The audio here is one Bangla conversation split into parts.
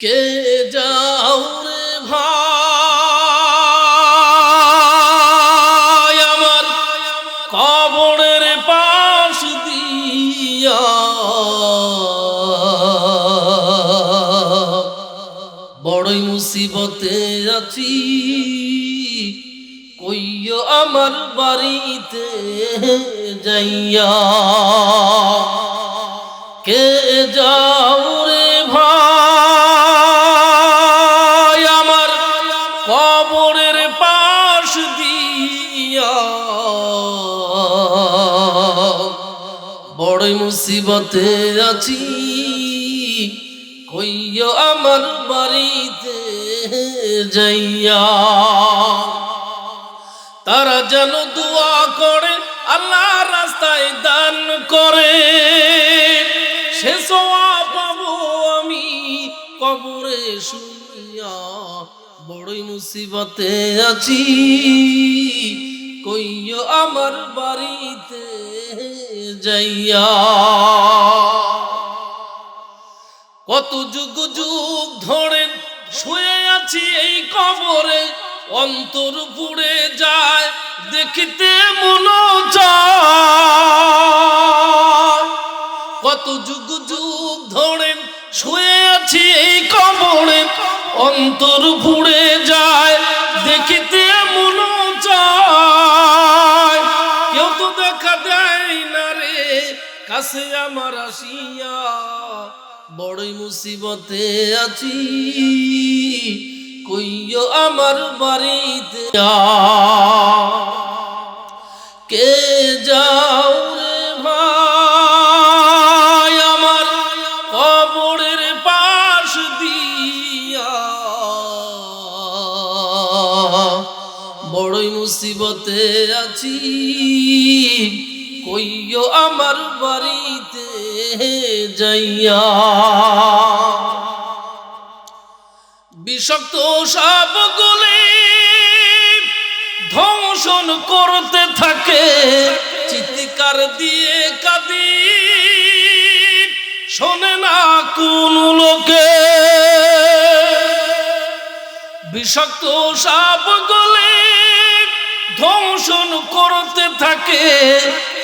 কে যাও ভাই আমার কবরের পাশ দিয়া। বড়ই মুসিবতে আছি কইও আমার বাড়িতে যাইয়া। কে যাও বড় মুসিবতে আছি। কইও আমার বাড়িতে যাইয়া। তারা যেন দোয়া করে, আল্লাহ রাস্তায় দান করে। সে পাবো আমি কবরে শুনিয়া। বড়ই মুসিবতে আছি। কইও আমার বাড়িতে যাইয়া। কত যুগ যুগ ধরে শুয়ে আছি এই কবরে, অন্তর পুড়ে যায়, দেখিতে মন কত যুগ যুগ ধরে শুয়ে আছি এই কবরে, অন্তর পুড়ে যায়। কাছে আমার আসিয়া বড়ই মুসিবতে আছি। কইও আমার বাড়িতে কে যাইয়া বিষাক্ত সাপগুলি ধ্বংসন করতে থাকে। চিৎকার দিয়ে কাঁদি। শোনে না কোন লোকে। বিষাক্ত সাপগুলি ধ্বংসন করতে থাকে।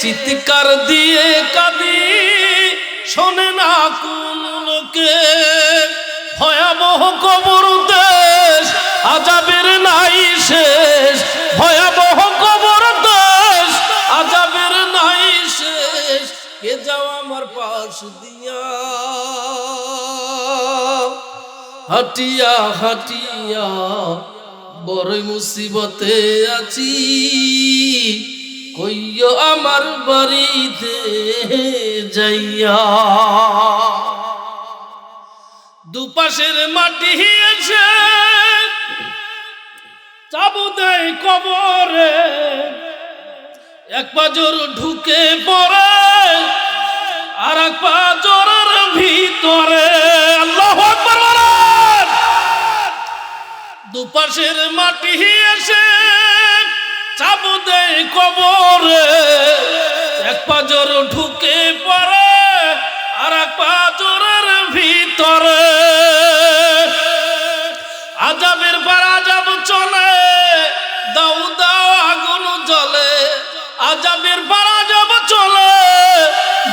চিৎকার দিয়ে কাঁদি। শোনে না কোন লোকে? ভয়াবহ কবর দেশ, আজাবের নাই শেষ। ভয়াবহ কবর দেশ, আজাবের নাই শেষ। কে যাও আমার পাশ দিয়া। হাটিয়া হাটিয়া বড় মুসিবতে আছি। কইও আমার বাড়িতে যাইয়া। দুপাশের মাটি এসে চাবু দেয় কবরে। এক পাজর ঢুকে পড়ে, আর এক পাজরের ভিতরে। আল্লাহু। দুপাশের মাটি এসে দেয় কবরে, এক পাজর ঢুকে পড়ে আর এক পাজরের ভিতরে। আজাবের পর আজাব চলে, দাউ দাও আগুন জ্বলে। আজাবের পর আজাব চলে,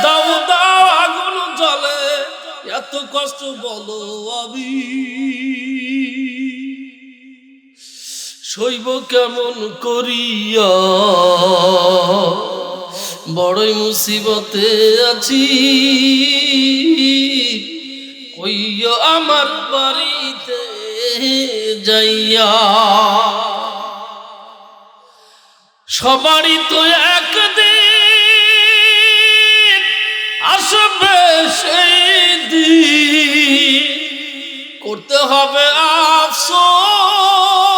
দাউ দাও আগুন জ্বলে। এত কষ্ট বলো আমি। শৈব কেমন করিয়া? বড়ই মুসিবতে আছি। কইও আমার বাড়িতে যাইয়া। সবারই তো একদিন আসবে সেই দিন। করতে হবে আফসোস।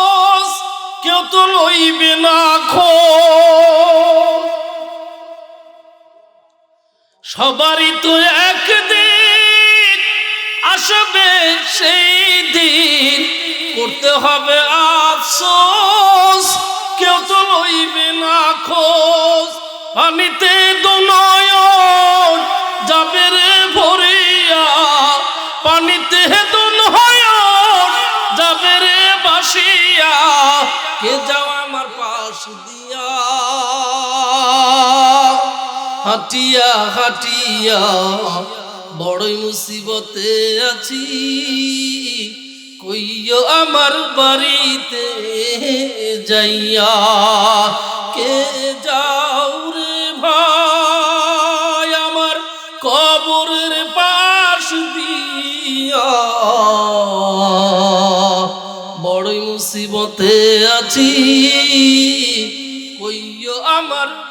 আনন্দ লইবে না খো। সবারই তো একদিন আসবে সেই দিন। করতে হবে আফসোস, কেউ তো লইবে না খোঁজ। পানিতে দোনয়ন যাবে রে ভরিয়া। পানিতে দোনয়ন যাবে রে বাসিয়া কে যাও আমার পাশ দিয়া। হাটিয়া হাটিয়া, বড়ই মুসিবতে আছি। কইও আমার বাড়িতে যাইয়া কে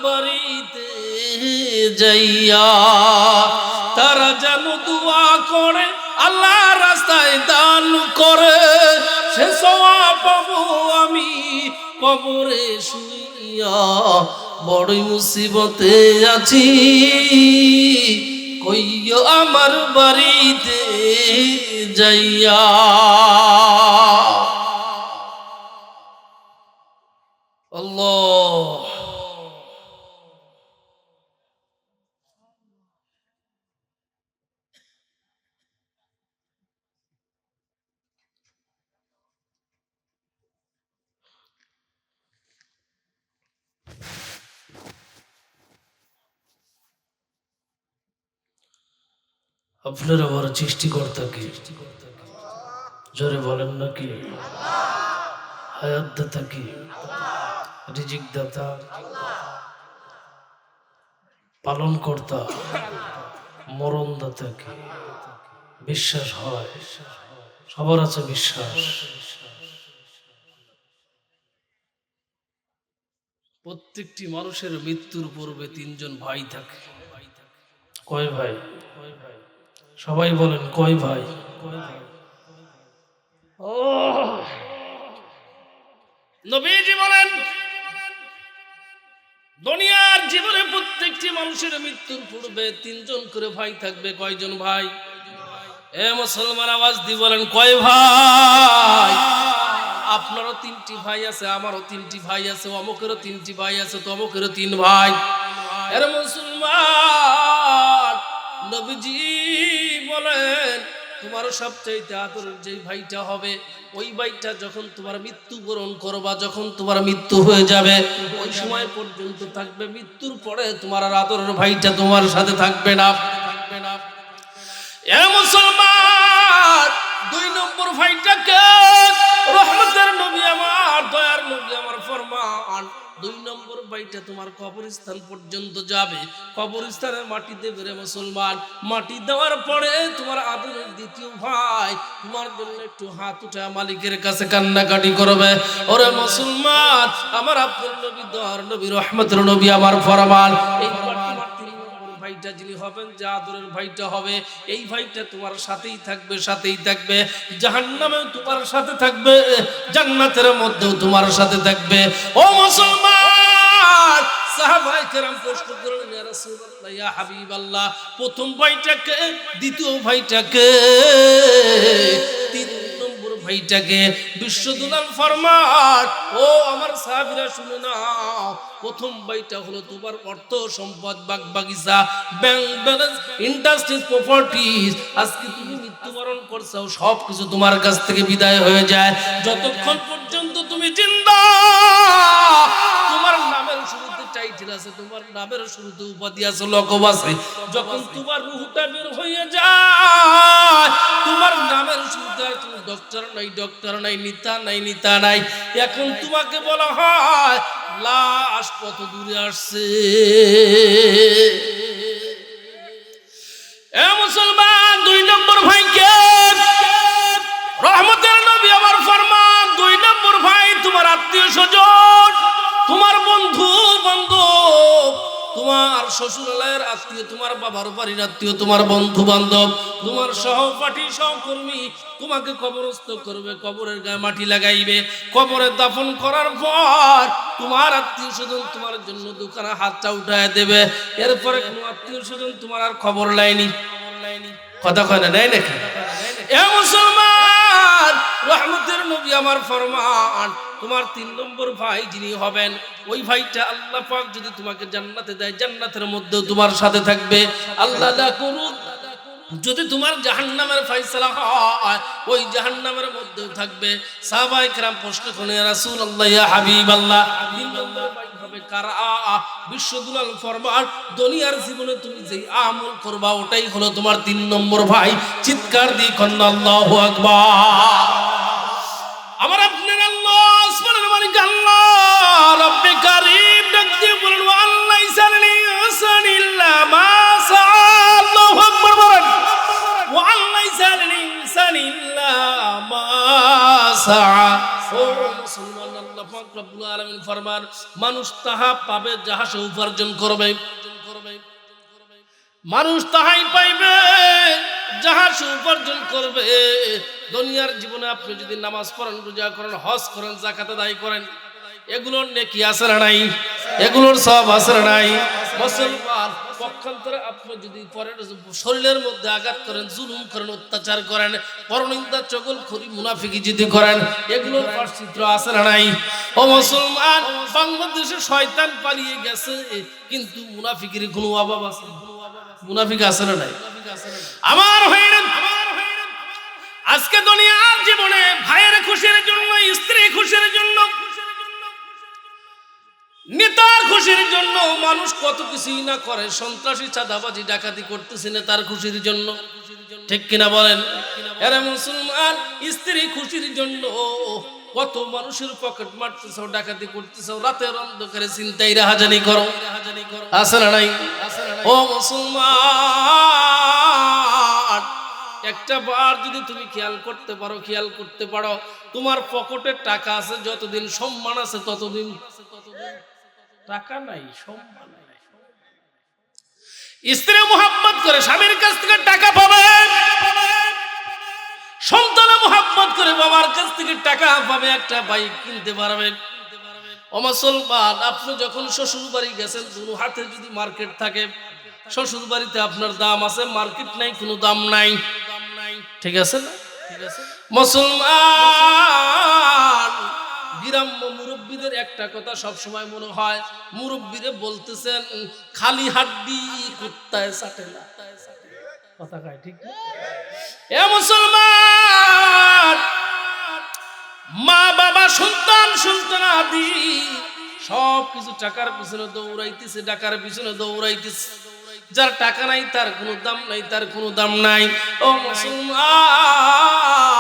বাড়িতে যাইয়া তারা যেন দোয়া করে, আল্লাহ রাস্তায় দান করে। সে সওয়া পাবো আমি কবরে শুইয়া বড়ই মুসিবতে আছি। কইও আমার বাড়িতে যাইয়া। আল্লাহ। আপনারা বড় সৃষ্টিকর্তা কি জোরে বলেন নাকি? হায়াত দাতা কি রিজিক দাতা পালন কর্তা মরণ দাতা কি বিশ্বাস হয়। সবার আছে বিশ্বাস। প্রত্যেকটি মানুষের মৃত্যুর পূর্বে তিনজন ভাই থাকে। কয় ভাই? সবাই বলেন কয় ভাই? ও নবীজি বলেন, দুনিয়ার জীবনে প্রত্যেকটি মানুষের মৃত্যুর পূর্বে তিনজন করে ভাই থাকবে, কয়জন ভাই? এ মুসলমান, আওয়াজ দি বলেন, কয় ভাই? আপনারও তিনটি ভাই আছে, আমারও তিনটি ভাই আছে, অমুকেরও তিনটি ভাই আছে, তমুকেরও তিন ভাই। এর মুসলমান নবীজি বলেন তোমার সবচাইতে আদরের যে ভাইটা হবে, ওই ভাইটা যখন তোমার মৃত্যুবরণ করবা, যখন তোমার মৃত্যু হয়ে যাবে, ওই সময় পর্যন্ত থাকবে। মৃত্যুর পরে তোমার আদরের ভাইটা তোমার সাথে থাকবে না থাকবে না। এ মুসলমান দুই নম্বর ভাইটাকে রহমতের নবী আমার, দয়ার নবী আমার ফরমান। দুই নম্বর ভাইটা তোমার কবরস্থান পর্যন্ত যাবে। কবরস্থানে মাটি দেবে রে মুসলমান। মাটি দেওয়ার পরে তোমার আদরের দ্বিতীয় ভাই তোমার জন্য একটু হাত উঠা মালিকের কাছে কান্নাকাটি করবে। ওরে মুসলমান, আমার আপনার নবী, দয়ার নবী, রহমতের নবী আমার ফরমান। এই ভাইটা যিনি হবেন, যে আদরের ভাইটা হবে, এই ভাইটা তোমার সাথেই থাকবে সাথেই থাকবে। জাহান্নামেও তোমার সাথে থাকবে, জান্নাতের মধ্যেও তোমার সাথে থাকবে। ও মুসলমান! প্রথম ভাইটাকে দ্বিতীয় ভাইটাকে তিন নম্বর বিশ্ব দুলাল ফরমান ও, আমার সাহাবিরা শুনে না। প্রথম ভাইটা হলো তোমার অর্থ সম্পদ বাগ বাগিচা ব্যাংক ব্যালেন্স ইন্ডাস্ট্রিজ প্রপার্টিজ আজকে তুমি মৃত্যুবরণ করছ সব কিছু তোমার কাছ থেকে বিদায় হয়ে যায়। যতক্ষণ পর্যন্ত তুমি জিন্দা শুরুতে আছে, তোমার নামের শুরুতে উপাধি আছে, লকব আছে। যখন তোমার রুহটা বের হয়ে যায়, তোমার নামের শুরুতে তুমি ডক্টর নাই ডক্টর নাই, নিতা নাই নিতা নাই। এখন তোমাকে বলা হয়, লাশ কত দূরে আসছে? তোমার শ্বশুরালয়ের আত্মীয়, তোমার বাবার বাড়ির আত্মীয়, তোমার বন্ধু বান্ধব তোমার সহপাঠী, সহকর্মী তোমাকে কবরস্থ করবে, কবরের গায়ে মাটি লাগাইবে। কবরে দাফন করার পর তোমার আত্মীয় স্বজন তোমার জন্য দোকানে হাতটা উঠায় দেবে। এরপরে কোনো আত্মীয় স্বজন তোমার আর খবর লাইনি কথা কয় না, নেয় নাকি? এ মুসলমান! রহমতের নবী আমার ফরমান, তোমার তিন নম্বর ভাই যিনি হবেন, ওই ভাইটা আল্লাহ পাক যদি তোমাকে জান্নাতে দেয়, জান্নাতের মধ্যেও তোমার সাথে থাকবে। আল্লাহ যদি তোমার জাহান্নামের ফয়সালা হয়, ওই জাহান্নামের মধ্যে থাকবে। সাহাবায়ে কেরাম প্রশ্ন করে রাসূল আল্লাহ হাবিব আল্লাহ হবে কারা? বিশ্বদুলাল ফরমান, দুনিয়ার জীবনে তুমি যেই আমল করবা, ওটাই হলো তোমার তিন নম্বর ভাই, চিৎকার দিয়ে কন্যা, আল্লাহু আকবার। আমার আপনার আল্লাহ, আসমানের মালিক আল্লাহ, রব্বে কারীম আল্লাহ মা সাআল্লাহু আকবার বলেন। আল্লাহ ইসানি ইসানিল্লা মা মুসলমান মানুষ তাহা পাবে যাহা সে উপার্জন করবে। মানুষ তাহাই পাইবে যাহা সে উপার্জন করবে। দুনিয়ার জীবনে আপনি যদি নামাজ পড়েন, রোজা করেন, হজ করেন জাকাত দায়ী করেন এগুলোর নেকি না নাই? এগুলোর সব না নাই? মুসলমান পক্ষান্তরে আপনি যদি পরের শরীরের মধ্যে আঘাত করেন, জুলুম করেন, অত্যাচার করেন, পরনিন্দা চগল খড়ি মুনাফিকি যদি করেন, এগুলোর পার্শ্চিত্র আছে না নাই? ও মুসলমান, বাংলাদেশে শয়তান পালিয়ে গেছে, কিন্তু মুনাফিকির কোনো অভাব আছে? মুনাফিক না নাই? আমার হয়ে আজকে দুনিয়ার জীবনে ভাইয়ের খুশির জন্য স্ত্রী খুশির জন্য নেতার খুশির জন্য মানুষ কত কিছুই না করে। সন্ত্রাসী, চাঁদাবাজি, ডাকাতি করতেছে নেতার খুশির জন্য। ঠিক কিনা বলেন? এরা মুসলমান, স্ত্রী খুশির জন্য। কত মানুষের পকেট মারতেছ, ডাকাতি করতেছ, রাতের অন্ধকারে চিন্তাই রাহাজানি করো। আছে না নাই? ও মুসলমান, একটা বার যদি তুমি খেয়াল করতে পারো, খেয়াল করতে পারো, তোমার পকেটে টাকা আছে, যতদিন সম্মান আছে, ততদিন টাকা নাই, সম্মান স্ত্রী করে স্বামীর কাছ থেকে টাকা করে বাবার কাছ থেকে টাকা পাবে, একটা বাইক কিনতে ও মুসলমান, আপনি যখন শ্বশুর বাড়ি গেছেন, দুনো হাতে যদি মার্কেট থাকে শ্বশুর বাড়িতে আপনার দাম আছে, মার্কেট নাই, কোনো দাম নাই। ঠিক আছে না? ঠিক আছে মুসলমান! বিরাম্য মুরব্বীদের একটা কথা সব সময় মনে হয়। মুরব্বীরে বলতেছেন, খালি হাড্ডি কুত্তায় সাটে না। কথা কয়, ঠিক এ মুসলমান, মা বাবা সন্তান সন্তান আদি সব কিছু টাকার পিছনে দৌড়াইতেছে, টাকার পিছনে দৌড়াইতেছে। যার টাকা নাই, তার কোনো দাম নাই, তার কোনো দাম নাই। ও মুসলমান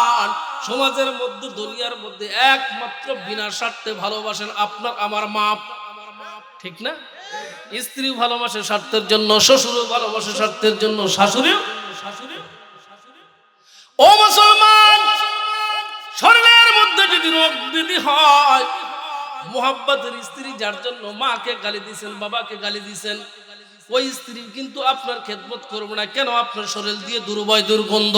সমাজের মধ্যে, দুনিয়ার মধ্যে একমাত্র বিনা স্বার্থে ভালোবাসেন আপনার, আমার মা ঠিক না? স্ত্রী ভালোবাসে স্বার্থের জন্য, শ্বশুরও ভালোবাসে স্বার্থের জন্য, শাশুড়িও ও মুসলমান শরীরের মধ্যে যদি রোগ ব্যাধি হয়, মোহাব্বতের স্ত্রী যার জন্য মাকে গালি দিছেন, বাবাকে গালি দিছেন, ওই স্ত্রী কিন্তু আপনার খেদমত করবে না। কেন? আপনার শরীর দিয়ে দুর্বয় দুর্গন্ধ।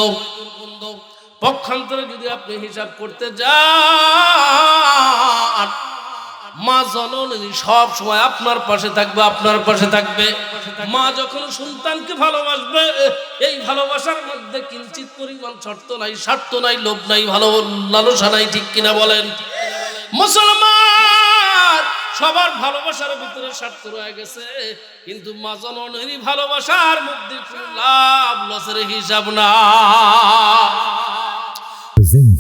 পক্ষান্তরে যদি আপনি হিসাব করতে যান, মা জননী সব সময় আপনার পাশে থাকবে, আপনার পাশে থাকবে। মা যখন সন্তানকে ভালোবাসবে, এই ভালোবাসার মধ্যে কিঞ্চিত পরিমাণ শর্ত নাই, স্বার্থ নাই, লোভ নাই, ভালো লালসা নাই, ঠিক কিনা বলেন? মুসলমান, সবার ভালোবাসার ভিতরে স্বার্থ রয়ে গেছে, কিন্তু মা জননীর ভালোবাসার মধ্যে লাভ, লসের হিসাব না